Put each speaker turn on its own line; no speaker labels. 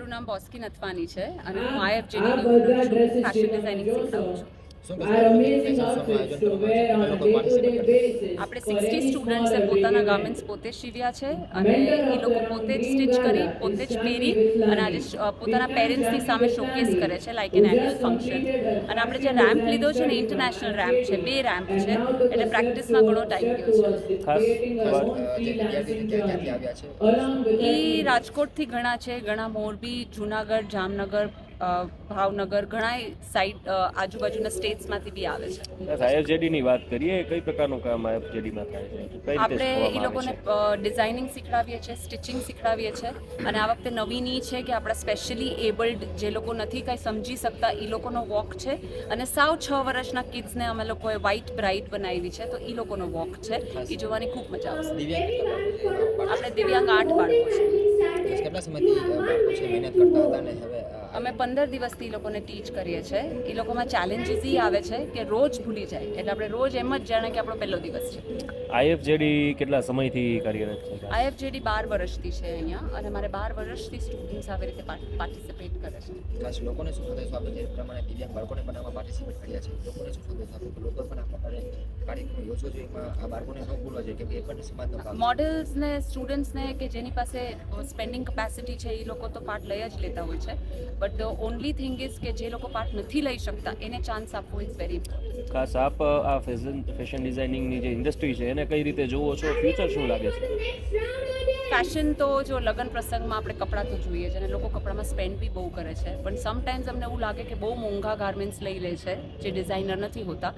મારું નામ બોસ્કી નથવાની છે અને હું
આ
આઈએફજેડી
બધા dresses
ફેશન ડિઝાઇનિંગ શીખવું છું. આપણે સિક્સટી સ્ટુડન્ટ્સે પોતાના. ગાર્મેન્ટ્સ પોતે જ સીવ્યા છે અને એ લોકો પોતે જ સ્ટિચ કરી પોતે જ પહેરી અને આજે પોતાના પેરેન્ટ્સની સામે શોકેસ કરે છે લાઈક એન એન્યુઅલ ફંક્શન અને આપણે જે રેમ્પ લીધો છે ને ઇન્ટરનેશનલ રેમ્પ છે બે રેમ્પ છે એટલે પ્રેક્ટિસમાં ઘણો ટાઈમ ગયો છે. એ રાજકોટથી ઘણા છે ઘણા મોરબી જુનાગઢ જામનગર ભાવનગર ઘણા સાઈડ આજુબાજુના સ્ટેટ્સમાંથી બી આવે છે.
બસની વાત કરીએ કઈ પ્રકારનું કામ આઈએફજેડી માં થાય છે?
આપણે એ લોકોને ડિઝાઇનિંગ શીખડાવીએ છીએ સ્ટિચિંગ શીખડાવીએ છીએ અને આ વખતે નવીની છે કે આપણા સ્પેશિયલી એબલ્ડ જે લોકો નથી કાંઈ સમજી શકતા એ લોકોનો વોક છે. અને સાવ છ વર્ષના કિડ્સને અમે લોકોએ વ્હાઇટ બ્રાઇટ બનાવી છે તો એ લોકોનો વોક છે. એ જોવાની ખૂબ મજા આવશે.
દિવ્યાંગ
આપણે દિવ્યાંગ આઠ બાળકો છે
કેટલા સમયથી છે મહેનત કરતા હતા અને હવે
અમે પંદર દિવસથી એ લોકોને ટીચ કરીએ છીએ. એ લોકોમાં ચેલેન્જીસ એ આવે છે કે રોજ ભૂલી જાય. એટલે આપણે રોજ એમ જ જાણે કે આપણો પહેલો દિવસ છે.
આઈએફજેડી કેટલા સમયથી કાર્યરત છે?
આઈએફજેડી બાર વર્ષથી છે અહીંયા અને મારે બાર વર્ષથી સ્ટુડન્ટ્સ આવી રીતે પાર્ટિસિપેટ કરે છે.
ખાસ લોકોને શું સંદેશો આપે છે પ્રમાણે દિવ્યાંગ બાળકોને પણ આમાં પાર્ટિસિપેટ કર્યા છે લોકોને શું સંદેશો આપે લોકો પણ આ કાર્યક્રમ યોજો જોઈએ. આ બાળકોને ન ભૂલવા જોઈએ કે એ પણ સમાજનો.
મોડલ્સને સ્ટુડન્ટ્સને કે જેની પાસે સ્પેન્ડિંગ કેપેસિટી છે એ લોકો તો પાર્ટ લઈ જ લેતા હોય છે. But the only thing is કે જે લોકો પાર્ટ નથી લઈ શકતા એને ચાન્સ આપવો ઇઝ વેરી ઇમ્પોર્ટન્ટ
ખાસ આપ આ ફેશન ફેશન ડિઝાઇનિંગની જે ઇન્ડસ્ટ્રી છે એને કઈ રીતે જોવો છો? ફ્યુચર શું લાગે છે?
ફેશન તો જો લગ્ન પ્રસંગમાં આપણે કપડાં તો જોઈએ છે અને લોકો કપડામાં સ્પેન્ડ બી બહુ કરે છે. પણ સમટાઈમ્સ અમને એવું લાગે કે બહુ મોંઘા ગાર્મેન્ટ્સ લઈ લે છે જે ડિઝાઇનર નથી હોતા.